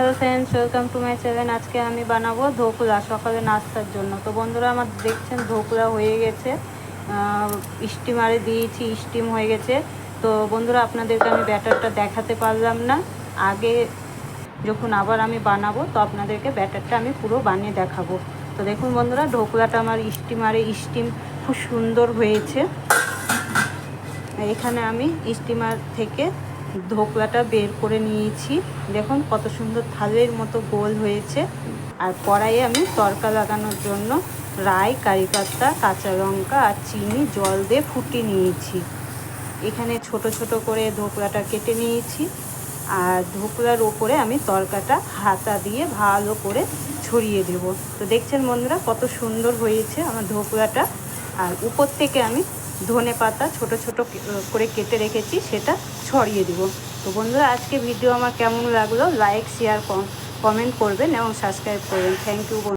Hello friends welcome to my channel আজকে আমি বানাবো ধোকলা, সকালে নাস্তার জন্য। তো বন্ধুরা, আমার দেখছেন ধোকলা হয়ে গেছে। স্টিমারে দিয়েছি স্টিম হয়ে গেছে। তো বন্ধুরা, আপনাদেরকে আমি ব্যাটারটা দেখাতে পারলাম না। আগে যখন আবার আমি বানাবো, তো আপনাদেরকে ব্যাটারটা আমি পুরো বানিয়ে দেখাবো। তো দেখুন বন্ধুরা ঢোকলাটা আমার স্টিমারে স্টিম খুব সুন্দর হয়েছে। এখানে আমি স্টিমার থেকে ধোকলাটা বের করে নিয়েছি। দেখুন কত সুন্দর থালের মতো গোল হয়েছে। আর কড়াইয়ে আমি তরকা লাগানোর জন্য রাই, কারি পাতা, কাঁচা লঙ্কা আর চিনি জল দিয়ে ফুটিয়ে নিয়েছি। এখানে ছোট ছোট করে ধোকলাটা কেটে নিয়েছি। আর ধোকলার ওপরে আমি তরকাটা হাতা দিয়ে ভালো করে ছড়িয়ে দেব। তো দেখছেন বন্ধুরা কত সুন্দর হয়েছে আমার ধোকলাটা। আর উপর থেকে আমি ধনে পাতা ছোট ছোট করে কেটে রেখেছি, সেটা ছড়িয়ে দেবো। তো বন্ধুরা, আজকে ভিডিও আমার কেমন লাগল? লাইক শেয়ার কমেন্ট করবেন এবং সাবস্ক্রাইব করবেন। Thank you